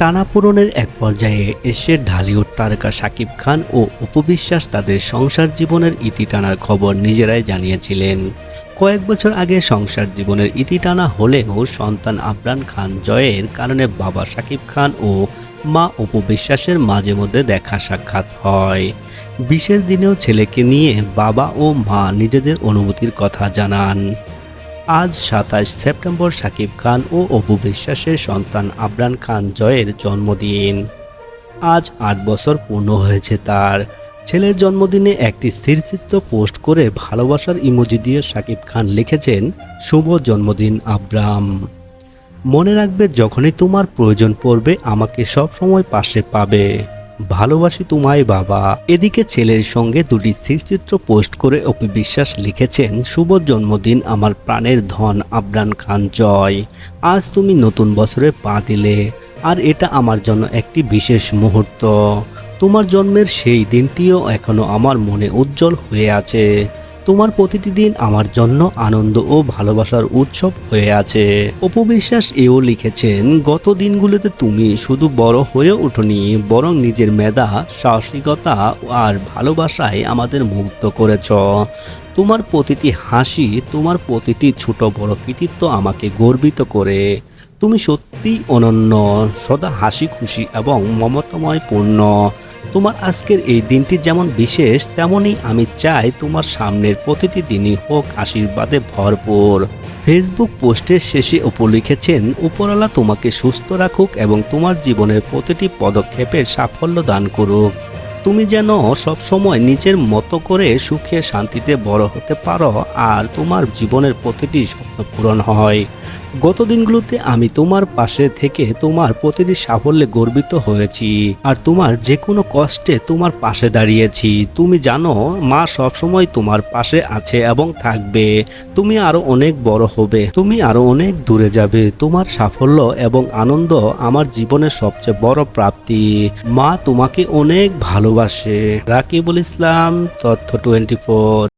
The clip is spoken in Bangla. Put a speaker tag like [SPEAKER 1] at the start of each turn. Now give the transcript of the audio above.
[SPEAKER 1] টানাপোড়নের এক পর্যায়ে এসে ঢালিউড তারকা শাকিব খান ও উপবিশ্বাস তাদের সংসার জীবনের ইতি টানার খবর নিজেরাই জানিয়েছিলেন। কয়েক বছর আগে সংসার জীবনের ইতি টানা হলেও সন্তান আবরান খান জয়ের কারণে বাবা শাকিব খান ও মা উপবিশ্বাসের মাঝে মধ্যে দেখা সাক্ষাৎ হয়। বিশেষ দিনেও ছেলেকে নিয়ে বাবা ও মা নিজেদের অনুভূতির কথা জানান। আজ সাতাশ সেপ্টেম্বর শাকিব খান ও অপু বিশ্বাসের সন্তান আবরান খান জয়ের জন্মদিন। আজ আট বছর পূর্ণ হয়েছে তার। ছেলের জন্মদিনে একটি স্থিরচিত্র পোস্ট করে ভালোবাসার ইমোজি দিয়ে শাকিব খান লিখেছেন, শুভ জন্মদিন আব্রাম। মনে রাখবে যখনই তোমার প্রয়োজন পড়বে, আমাকে সব সময় পাশে পাবে। ভালোবাসি তোমায় বাবা। এদিকে ছেলের সঙ্গে দুটি স্থিরচিত্র পোস্ট করে অপি বিশ্বাস লিখেছেন, শুভ জন্মদিন, আমার প্রাণের ধন আবরান খান, জয়। আজ তুমি নতুন বছরে পা দিলে, আর এটা আমার জন্য একটি বিশেষ মুহূর্ত। তোমার জন্মের সেই দিনটিও এখনও আমার মনে উজ্জ্বল হয়ে আছে। তোমার প্রতিটি দিন আমার জন্য আনন্দ ও ভালোবাসার উৎসব হয়ে আছে। অপবিশ্বাস এও লিখেছেন, গত দিনগুলোতে তুমি শুধু বড় হয়ে ওঠনি, বরং নিজের মেধা, সাহসিকতা আর ভালোবাসায় আমাদের মুগ্ধ করেছ। তোমার প্রতিটি হাসি, তোমার প্রতিটি ছোট বড় কৃতিত্ব আমাকে গর্বিত করে। তুমি সত্যিই অনন্য, সদা হাসি খুশি এবং মমতাময় পূর্ণ তোমার আজকের এই দিনটি যেমন বিশেষ, তেমনই আমি চাই তোমার সামনের প্রতিটি দিনই হোক আশীর্বাদে ভরপুর। ফেসবুক পোস্টের শেষে ওপর লিখেছেন উপরওয়ালা তোমাকে সুস্থ রাখুক এবং তোমার জীবনের প্রতিটি পদক্ষেপের সাফল্য দান করুক। তুমি যেন সবসময় নিজের মতো করে সুখে শান্তিতে বড় হতে পারো আর তোমার জীবনের প্রতিটি স্বপ্ন পূরণ হয়। গত দিনগুলোতে আমি তোমার পাশে থেকে তোমার প্রতিটি সাফল্যে গর্বিত হয়েছি। আর তোমার যে কোনো কষ্টে তোমার পাশে দাঁড়িয়েছি। তুমি জানো, মা সবসময় তোমার পাশে আছে এবং থাকবে। তুমি আরও অনেক বড় হবে। তুমি আরও অনেক দূরে যাবে। তোমার সাফল্য এবং আনন্দ আমার জীবনের সবচেয়ে বড় প্রাপ্তি। মা তোমাকে অনেক ভালোবাসে। রাকিবুল ইসলাম, তথ্য টোয়েন্টি ফোর